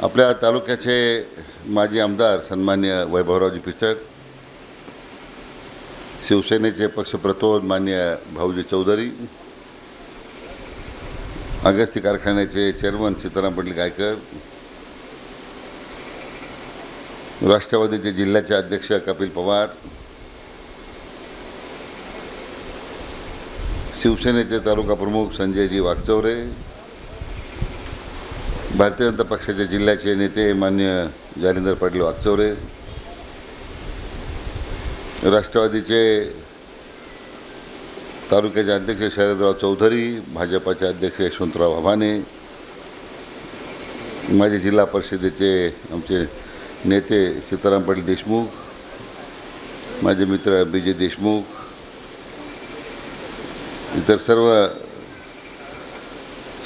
आपल्या तालुक्याचे माजी आमदार सन्मान्य वैभवरावजी पिचड शिवसेनेचे पक्षप्रतोद मान्य भाऊजी चौधरी अगस्ती कारखान्याचे चेअरमन सीताराम पाटील गायकर राष्ट्रवादीचे जिल्ह्याचे अध्यक्ष कपिल पवार शिवसेनेचे तालुका प्रमुख संजयजी वाघचौरे भारतीय जनता पक्षाचे जिल्ह्याचे नेते मान्य जालिंदर पाटील वागचौरे राष्ट्रवादीचे तालुक्याचे अध्यक्ष शरदराव चौधरी भाजपाचे अध्यक्ष यशवंतराव आव्हाने माझे जिल्हा परिषदेचे आमचे नेते सीताराम पाटील देशमुख माझे मित्र विजय देशमुख इतर सर्व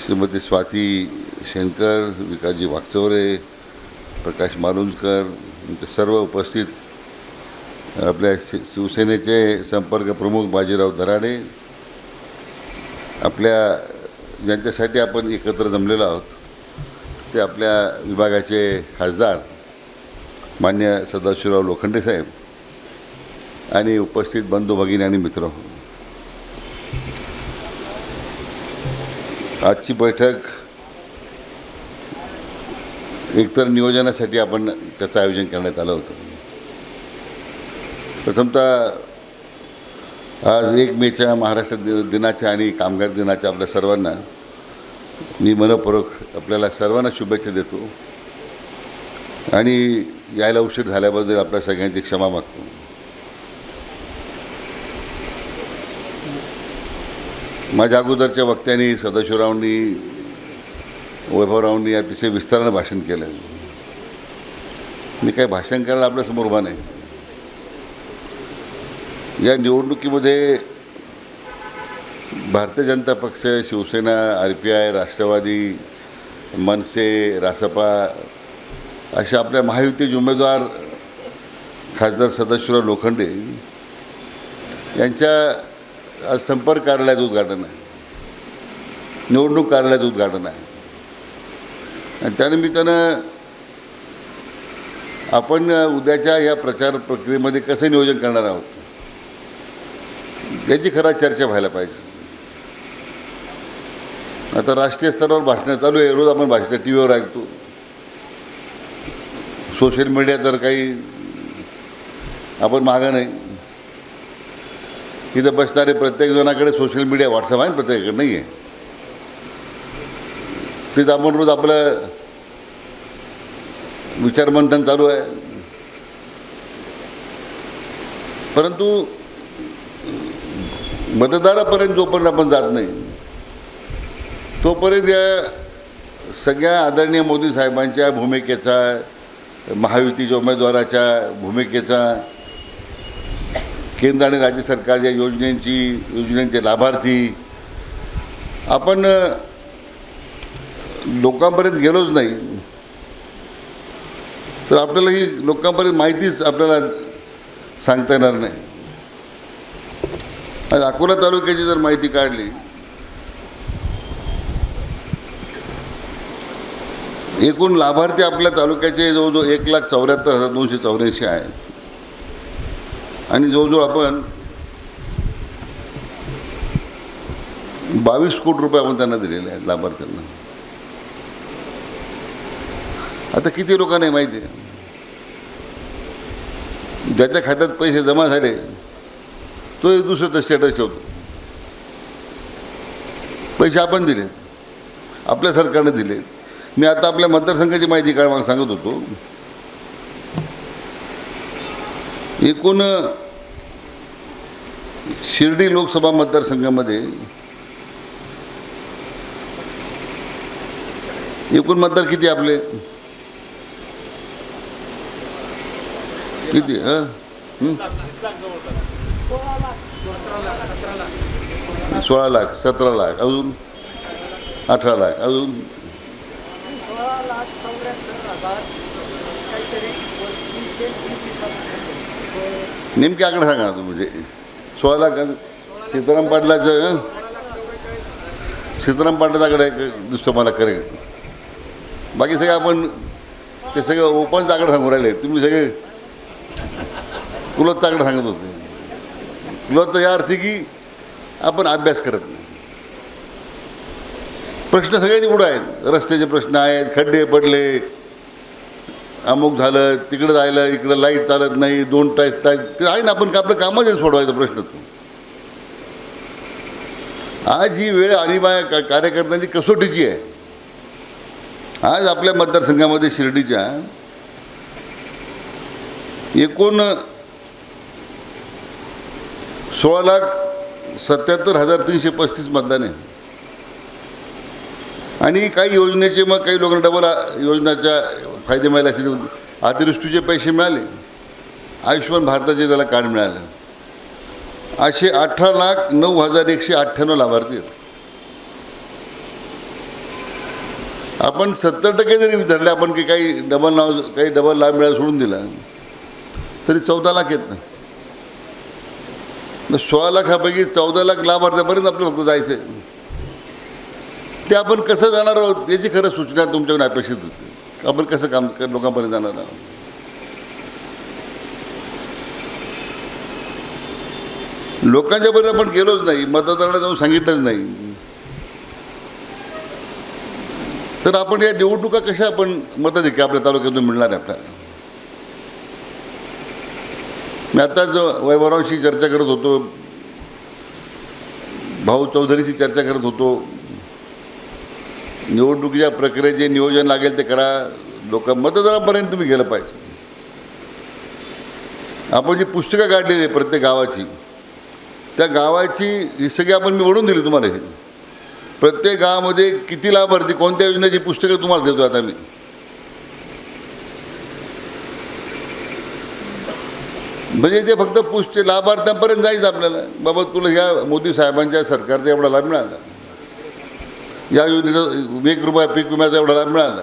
श्रीमती स्वाती शंकर विकासजी वागचौरे प्रकाश मारुंजकर सर्व उपस्थित आपल्या शि शिवसेनेचे संपर्क प्रमुख बाजीराव दराडे आपल्या ज्यांच्यासाठी आपण एकत्र जमलेलो आहोत ते आपल्या विभागाचे खासदार मान्य सदाशिवराव लोखंडे साहेब आणि उपस्थित बंधू भगिनी आणि मित्र. आजची बैठक एकतर नियोजनासाठी आपण त्याचं आयोजन करण्यात आलं होतं. प्रथमतः आज एक मेच्या महाराष्ट्र दि- दिनाच्या आणि कामगार दिनाच्या आपल्या सर्वांना मी मनपूर्वक आपल्याला सर्वांना शुभेच्छा देतो. आणि यायला उशीर झाल्याबद्दल आपल्या सगळ्यांची क्षमा मागतो. माझ्या अगोदरच्या वक्त्यांनी सदाशिवरावांनी वैभवरावांनी अतिशय विस्तारानं भाषण केलं. मी काही भाषण करायला आपल्यासमोर उभा नाही. या निवडणुकीमध्ये Bharatiya Janata Paksha Shiv Sena R P I Rashtravadi Manse Rasapa अशा आपल्या महायुतीचे उमेदवार खासदार सदाशिवराव लोखंडे यांच्या आज संपर्क कार्यालयाचं उद्घाटन आहे. निवडणूक कार्यालयाचं उद्घाटन आहे. आणि त्यानिमित्तानं आपण उद्याच्या या प्रचार प्रक्रियेमध्ये कसं नियोजन करणार आहोत याची खरा चर्चा व्हायला पाहिजे. आता राष्ट्रीय स्तरावर भाषणं चालू आहे. रोज आपण भाषणं टी व्हीवर ऐकतो. सोशल मीडिया तर काही आपण मागं नाही. इथं बसणारे प्रत्येक जणाकडे सोशल मीडिया व्हॉट्सअप आहे प्रत्येकाकडे नाही आहे तिथं आपण रोज आपलं विचारमंथन चालू आहे. परंतु मतदारापर्यंत जोपर्यंत आपण जात नाही तोपर्यंत या सगळ्या आदरणीय मोदी साहेबांच्या भूमिकेचा महायुतीच्या उमेदवाराच्या भूमिकेचा केंद्र आणि राज्य सरकारच्या योजनेची योजनेचे लाभार्थी. आपण लोकांपर्यंत गेलोच नाही. तर आपल्याला ही लोकांपर्यंत माहितीच आपल्याला सांगता येणार नाही. आज अकोला तालुक्याची जर माहिती काढली एकूण लाभार्थी आपल्या तालुक्याचे जवळजवळ एक लाख चौऱ्याहत्तर हजार दोनशे चौऱ्याऐंशी आहेत. आणि जवळजवळ आपण बावीस कोटी रुपये आपण त्यांना दिलेले आहेत लाभार्थ्यांना. आता किती लोकांना माहिती आहे? ज्याच्या खात्यात पैसे जमा झाले तो एक दुसरं स्टेटस ठेवतो. पैसे आपण दिले आपल्या सरकारने दिले मी आता आपल्या मतदारसंघाची माहिती काय मग सांगत होतो. एकूण शिर्डी लोकसभा मतदारसंघामध्ये एकूण मतदार किती आपले? किती सोळा लाख सतरा लाख अजून? अठरा लाख अजून? नेमके आकडे सांगा ना तुम्ही. म्हणजे सोळा लाख सीताराम पाटलाचं सीताराम पाटलाचा दिसतो मला करेक्ट बाकी सगळे आपण ते सगळे ओपन आकडे सांगून राहिले. तुम्ही सगळे कुलत चाकड सांगत होते. कुलत या अर्थी की आपण अभ्यास करत नाही. प्रश्न सगळ्यांनी पुढे आहेत. रस्त्याचे प्रश्न आहेत खड्डे पडले अमुक झालं तिकडं जायला इकडं लाइट चालत नाही दोन टाईस लाइट ते आहे ना आपण का आपलं कामच आहे सोडवायचा प्रश्न तो. आज ही वेळ आणीबाया का कार्यकर्त्यांची कसोटीची आहे. आज आपल्या मतदारसंघामध्ये शिर्डीच्या एकूण सोळा लाख सत्याहत्तर हजार तीनशे पस्तीस मतदान आहे. आणि काही योजनेचे मग काही लोकांना डबल योजनाच्या फायदे मिळाले असेल अतिवृष्टीचे पैसे मिळाले. आयुष्यमान भारताचे त्याला कार्ड मिळालं. असे अठरा लाख नऊ हजार एकशे अठ्ठ्याण्णव लाभार्थी आहेत. आपण सत्तर टक्के जरी धरले आपण की काही डबल नाव काही डबल लाभ मिळायला सोडून दिला तरी चौदा लाख येत ना सोळा लाखापैकी चौदा लाख लाभार्थ्यापर्यंत आपलं फक्त जायचं आहे ते आपण कसं जाणार आहोत याची खरं सूचना तुमच्याकडून अपेक्षित होती. आपण कसं काम लोकांपर्यंत जाणार आहोत? लोकांच्यापर्यंत आपण गेलोच नाही मतदारांना जाऊन सांगितलंच नाही. तर आपण या निवडणुका कशा आपण मताधिकार आपल्या तालुक्यातून मिळणार आहे आपल्याला? मी आत्ताच वैभवरावशी चर्चा करत होतो भाऊ चौधरीशी चर्चा करत होतो निवडणुकीच्या प्रक्रियेचे नियोजन लागेल ते करा. लोक मतदारापर्यंत तुम्ही गेलं पाहिजे. आपण जी पुस्तकं काढलेली आहे प्रत्येक गावाची त्या गावाची ही सगळी आपण मी ओढून दिली तुम्हाला हे. प्रत्येक गावामध्ये किती लाभार्थी कोणत्या योजनेची पुस्तकं तुम्हाला देतो आता मी? म्हणजे ते फक्त पुष्ट लाभार्थ्यांपर्यंत जायचं आपल्याला. बाबा तुला ह्या मोदी साहेबांच्या सरकारचा एवढा लाभ मिळाला. या योजनेचा एक रुपया पीक विम्याचा एवढा लाभ मिळाला.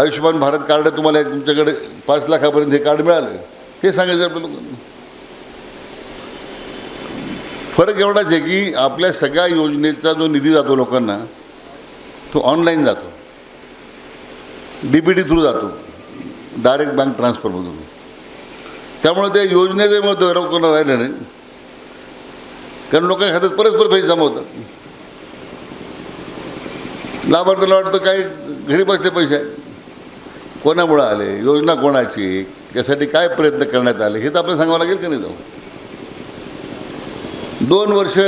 आयुष्यमान भारत कार्ड तुम्हाला तुमच्याकडे पाच लाखापर्यंत हे कार्ड मिळालं. हे सांगायचं आपल्या लोकांना. फरक एवढाच आहे की आपल्या सगळ्या योजनेचा जो निधी जातो लोकांना तो ऑनलाईन जातो. डी बी टी थ्रू जातो. डायरेक्ट बँक ट्रान्सफरमधून त्यामुळे त्या योजनेचे महत्त्व राहिलं नाही. कारण लोकांच्या खात्यात परस्पर पैसे जमा होतात. लाभार्थ्याला वाटतं काय घरी बसले पैसे. आहेत कोणामुळं आले? योजना कोणाची? यासाठी काय प्रयत्न करण्यात आले? हे तर आपल्याला सांगावं लागेल की नाही जाऊ? दोन वर्ष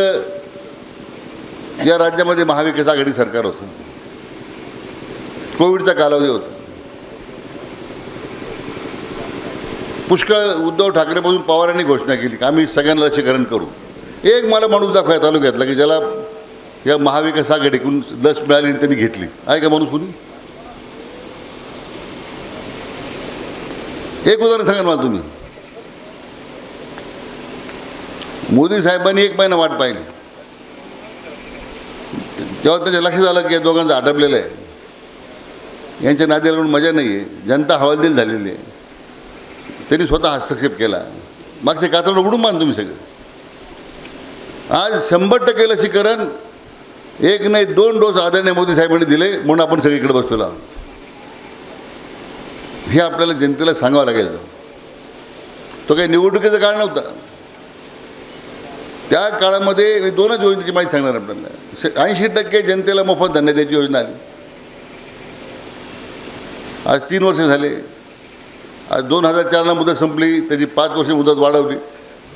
या राज्यामध्ये महाविकास आघाडी सरकार होतं. कोविडचा कालावधी होता. पुष्कळ उद्धव ठाकरेपासून पवारांनी घोषणा केली की आम्ही सगळ्यांना लसीकरण करू. एक मला माणूस दाखवाय तालुक्यातला की ज्याला या महाविकास आघाडीकडून लस मिळाली आणि त्यांनी घेतली. आहे का माणूस कोणी? एक उदाहरण सांगा ना मला तुम्ही. मोदी साहेबांनी एक महिना वाट पाहिली. तेव्हा त्याच्या लक्षात आलं की या दोघांचं आटपलेलं आहे. यांच्या नात्याला मजा नाही आहे जनता हवालदिल झालेली आहे. त्यांनी स्वतः हस्तक्षेप केला. मागचे कातड उघडून मान तुम्ही सगळं. आज शंभर टक्के लसीकरण एक नाही दोन डोस आदरणीय मोदी साहेबांनी दिले म्हणून आपण सगळीकडे बसतो हे आपल्याला जनतेला सांगावं लागेल. तो काही निवडणुकीचा काळ नव्हता. त्या काळामध्ये दोनच योजनेची माहिती सांगणार आपल्याला. ऐंशी टक्के जनतेला मोफत धान्य द्यायची योजना आली. आज तीन वर्ष झाले. आज दोन हजार चारला मुदत संपली त्याची पाच वर्ष मुदत वाढवली.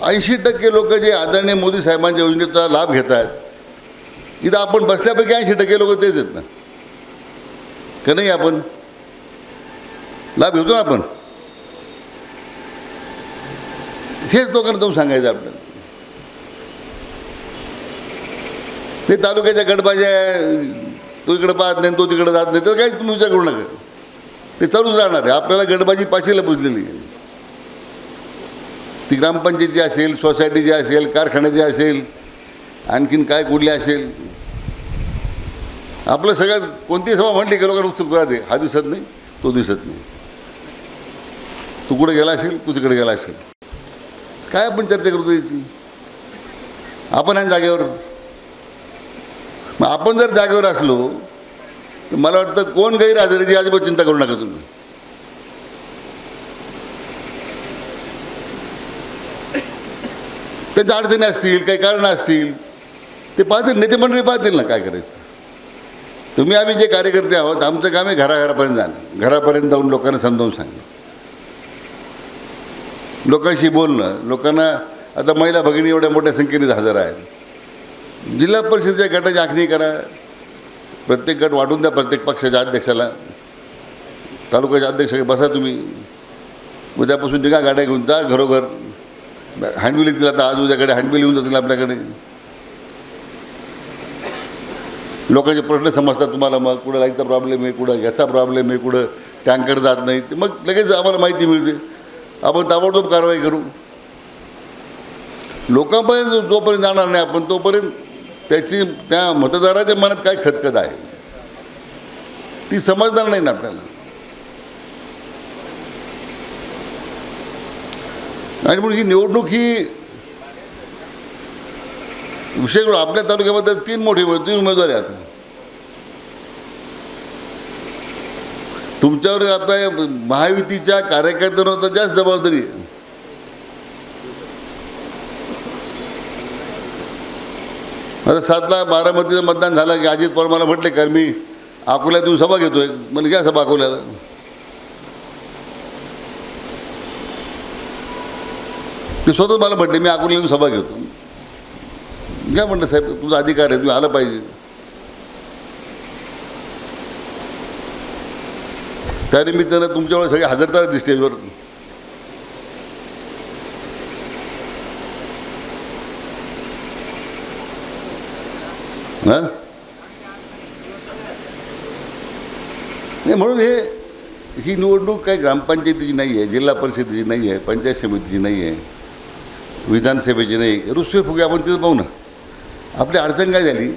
ऐंशी टक्के लोक जे आदरणीय मोदी साहेबांच्या योजनेचा लाभ घेत आहेत इथं आपण बसल्यापैकी ऐंशी टक्के लोक तेच आहेत ना. का नाही आपण? लाभ घेतो ना आपण. हेच लोकांना जाऊन सांगायचं आपल्याला. ते तालुक्याच्या गडबाज्या तो इकडे पाहत नाही तो तिकडे जात नाही तर काही तुम्ही विचार करू नका. ते चालूच राहणार आहे. आपल्याला गडबाजी पाचशेला पुजलेली आहे. ती ग्रामपंचायतीची असेल सोसायटीची असेल कारखान्याची असेल आणखीन काय कुठली असेल आपलं सगळ्यात कोणती सभा म्हणली की उत्सुक राहते? हा दिसत नाही तो दिसत नाही. तू कुठे गेला असेल तू तिकडे गेला असेल. काय आपण चर्चा करतो याची आपण आहे जागेवर. मग आपण जर जागेवर असलो तर मला वाटतं कोण गैर राहते ती अजिबात चिंता करू नका तुम्ही. त्यांच्या अडचणी असतील काही कारणं असतील ते पाहतील नेते मंडळी पाहतील ना काय करायचं. तुम्ही आम्ही जे कार्यकर्ते आहोत आमचं काम आहे घराघरापर्यंत जाणं. घरापर्यंत जाऊन लोकांना समजावून सांगणं. लोकांशी बोलणं. लोकांना आता महिला भगिनी एवढ्या मोठ्या संख्येने हजर आहेत. जिल्हा परिषदेच्या गटाची आखणी करा. प्रत्येक गट वाटून द्या प्रत्येक पक्षाच्या अध्यक्षाला. तालुक्याच्या अध्यक्ष बसा तुम्ही. उद्यापासून निघा गाड्या घेऊन जा घरोघर. हँडबिल येतील आता आज उद्याकडे हँडबिल येऊन जातील आपल्याकडे. लोकांचे प्रश्न समजतात तुम्हाला मग कुठं लाईटचा प्रॉब्लेम आहे कुठं गॅसचा प्रॉब्लेम आहे कुठं टँकर जात नाही. ते मग लगेच आम्हाला माहिती मिळते. आपण ताबडतोब कारवाई करू. लोकांपर्यंत जोपर्यंत जाणार नाही आपण तोपर्यंत त्याची त्या मतदाराच्या मनात काय खतखत आहे? ती समजणार नाही ना आपल्याला. आणि म्हणून ही निवडणूक ही विशेष करून आपल्या तालुक्यामध्ये तीन मोठे तीन उमेदवार आहेत. तुमच्यावर आता या महायुतीच्या कार्यकर्त्यांवर तर जास्त जबाबदारी आहे. आता सातला बारामतीचं मतदान झालं की अजित पवार मला म्हटले का मी अकोल्यातून सभा घेतोय. म्हणजे घ्या सभा अकोल्याला. ते स्वतःच मला म्हटले मी अकोल्यातून सभा घेतो. घ्या म्हणलं साहेब तुझा अधिकार आहे तुम्ही आलं पाहिजे. त्या निमित्तानं तुमच्यावर सगळे हजरदार तर दिसते स्टेजवर नाही म्हणून हे ही निवडणूक काही ग्रामपंचायतीची नाही आहे जिल्हा परिषदेची नाही आहे पंचायत समितीची नाही आहे विधानसभेची नाही रुसवे फुगे आपण तिथं पाहू ना. आपली अडचण काय झाली?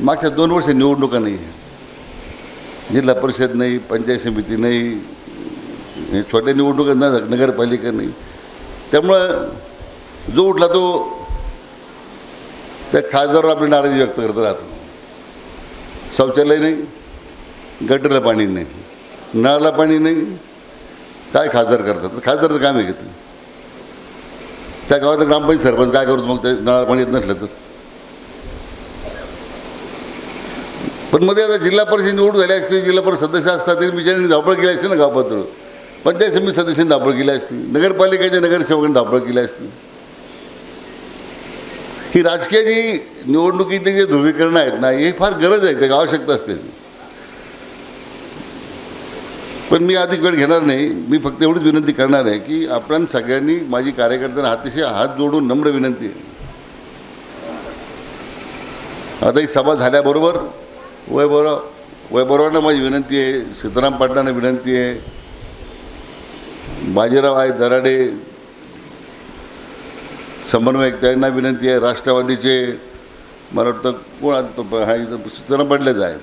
मागच्या दोन वर्ष निवडणुका नाही आहे जिल्हा परिषद नाही पंचायत समिती नाही छोट्या निवडणुका न नगरपालिका नाही. त्यामुळं जो उठला तो त्या खासदारावर आपली नाराजी व्यक्त करत राहतो. शौचालय नाही गटरला पाणी नाही नळाला पाणी नाही. काय खासदार करतात? खासदारचं काम आहे घेतलं त्या गावातलं ग्रामपंचायत सरपंच काय करतो मग ते नळाला पाणी येत नसलं तर? पण मध्ये आता जिल्हा परिषद निवडून झाली असते जिल्हा परिषद सदस्य असतात तरी बिचाऱ्यांनी धावपळ केली असते ना गावपातळ पंचायत समिती सदस्यांनी धावपळ केली असती नगरपालिकेच्या नगरसेवकांनी धावपळ केली असती. ही राजकीय जी निवडणुकीतली जे ध्रुवीकरण आहेत ना हे फार गरज आहे त्याची आवश्यकता असते. पण मी अधिक वेळ घेणार नाही मी फक्त एवढीच विनंती करणार आहे की आपण सगळ्यांनी माझी कार्यकर्त्यांना अतिशय हात जोडून नम्र विनंती आहे. आता ही सभा झाल्याबरोबर वयबरो वयबरोबरांना माझी विनंती आहे सीताराम पाटलांना विनंती आहे बाजीराव आहे दराडे समन्वयक त्यांना विनंती आहे राष्ट्रवादीचे मला वाटतं कोण आता तो हा इथं सीताराम पाटलेच आहे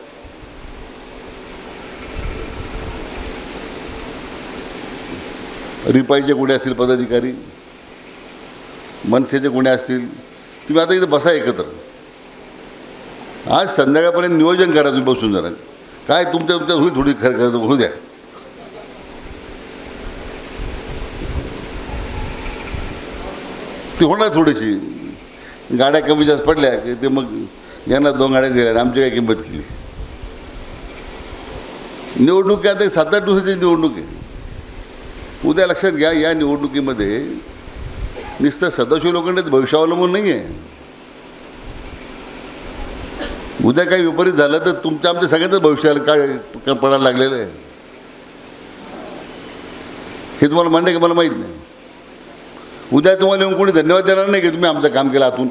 रिपाईचे कोणी असतील पदाधिकारी मनसेचे कोणी असतील तुम्ही आता इथं बसा एकत्र। आज संध्याकाळपर्यंत नियोजन करा तुम्ही बसून जरा. काय तुमच्या तुमच्या होईल थोडी खरं खरं होऊ द्या. ती होणार थोडीशी. गाड्या कमी जास्त पडल्या की ते मग यांना दोन गाड्या दिल्या आमची काय किंमत केली. निवडणूक आता सात आठ दिवसाची निवडणूक आहे. उद्या लक्षात घ्या या निवडणुकीमध्ये नुसतं सदाशिव लोखंडेच भविष्यावलंबून नाही आहे उद्या काही विपरीत झालं तर तुमच्या आमच्या सगळ्याच भविष्याला काय पडायला लागलेलं आहे? हे तुम्हाला म्हणणं का? मला माहीत नाही. उद्या तुम्हाला येऊन कोणी धन्यवाद देणार नाही की? तुम्ही आमचं काम केलं आतून?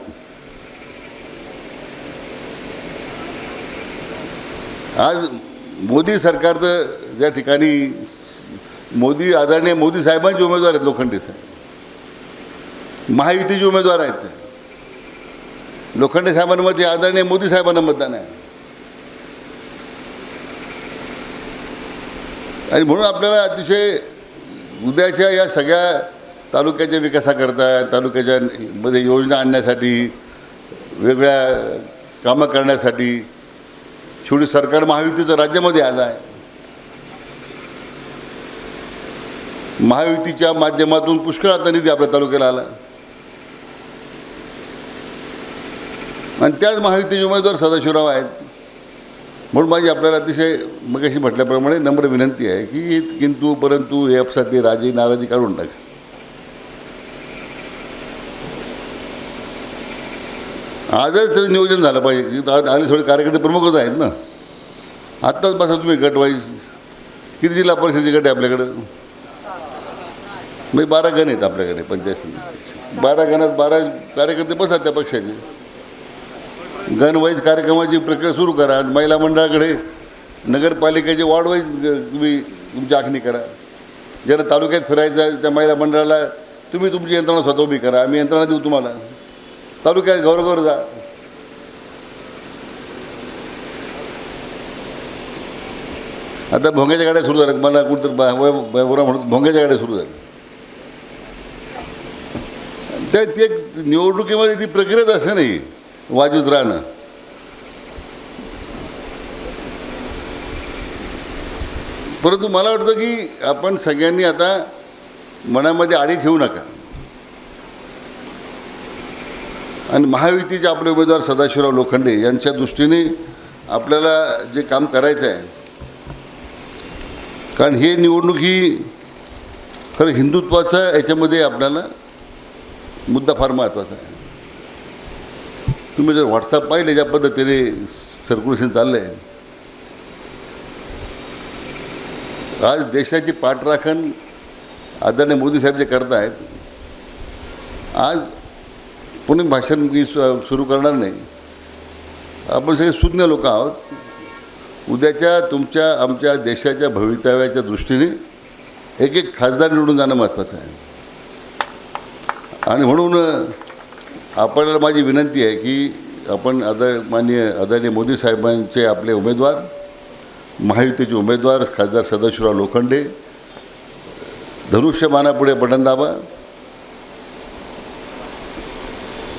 आज मोदी सरकारचं ज्या ठिकाणी मोदी आदरणीय मोदी साहेबांचे उमेदवार आहेत लोखंडे साहेब. महायुतीचे उमेदवार आहेत ते लोखंडे साहेबांमध्ये आदरणीय मोदी साहेबांना मतदान आहे. आणि म्हणून आपल्याला अतिशय उद्याच्या या सगळ्या तालुक्याच्या विकासाकरता तालुक्याच्या मध्ये योजना आणण्यासाठी वेगळ्या कामं करण्यासाठी शेवटी सरकार महायुतीचं राज्यामध्ये आलं आहे. महायुतीच्या माध्यमातून पुष्कळ आता निधी आपल्या तालुक्याला आला. आणि त्याच महायुतीचे उमेदवार सदाशिवराव आहेत. म्हणून माझी आपल्याला अतिशय मग अशी म्हटल्याप्रमाणे नम्र विनंती आहे की किंतु परंतु हे अपसाती राजी नाराजी काढून टाक. आजच नियोजन झालं पाहिजे. की आणि थोडे कार्यकर्ते प्रमुखच आहेत ना. आत्ताच बसा तुम्ही गट वाईज किती जिल्हा परिषदेचे गट आहे आपल्याकडं? म्हणजे बारा गण आहेत आपल्याकडे पंचायत बारा गणात बारा कार्यकर्ते बसा त्या पक्षाचे. गणवाईज कार्यक्रमाची प्रक्रिया सुरू करा. महिला मंडळाकडे नगरपालिकेचे वॉर्डवाईज तुम्ही तुमची आखणी करा. ज्याला तालुक्यात फिरायचं आहे त्या महिला मंडळाला तुम्ही तुमची यंत्रणा स्वतः उभी करा. आम्ही यंत्रणा देऊ तुम्हाला. तालुक्यात घरोघर जा. आता भोंग्याच्या गाड्या सुरू झाल्या. मला कुठंतरी बा- म्हणून भोंग्याच्या गाड्या सुरू झाल्या. ते ते निवडणुकीमध्ये ती प्रक्रियाच असते नाही. वाजूत राहणं. परंतु मला वाटतं की आपण सगळ्यांनी आता मनामध्ये आडी ठेवू नका. आणि महायुतीचे आपले उमेदवार सदाशिवराव लोखंडे यांच्या दृष्टीने आपल्याला जे काम करायचं आहे कारण हे निवडणूक ही खरं हिंदुत्वाचा याच्यामध्ये आपल्याला मुद्दा फार महत्त्वाचा आहे. तुम्ही जर व्हॉट्सअप पाहिले ज्या पद्धतीने सर्क्युलेशन चाललं आहे आज देशाची पाठराखण आदरणीय मोदी साहेब जे करत आहेत आज पुणे भाषण मी सु- सुरू करणार नाही. आपण सगळे सुज्ञ लोक आहोत. उद्याच्या तुमच्या आमच्या देशाच्या भवितव्याच्या दृष्टीने एक एक खासदार निवडून जाणं महत्त्वाचं आहे. आणि म्हणून आपल्याला माझी विनंती आहे की आपण आदर माननीय आदरणीय मोदी साहेबांचे आपले उमेदवार महायुतीचे उमेदवार खासदार सदाशिवराव लोखंडे धनुष्यमानापुढे बटन दाबा.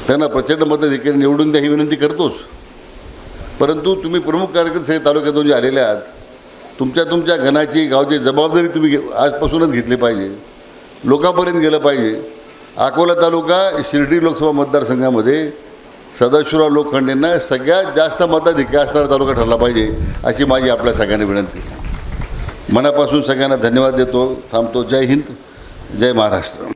त्यांना प्रचंड मतं देखील निवडून द्या ही विनंती करतोच. परंतु तुम्ही प्रमुख कार्यकर्ते सगळे तालुक्यातून जे आलेले आहात तुमच्या तुमच्या घनाची गावची जबाबदारी तुम्ही घे आजपासूनच घेतली पाहिजे. लोकांपर्यंत गेलं पाहिजे. अकोला तालुका शिर्डी लोकसभा मतदारसंघामध्ये सदाशिवराव लोखंडेंना सगळ्यात जास्त मताधिकार असणारा तालुका ठरला पाहिजे अशी माझी आपल्या सगळ्यांना विनंती. मनापासून सगळ्यांना धन्यवाद देतो थांबतो. जय हिंद जय महाराष्ट्र.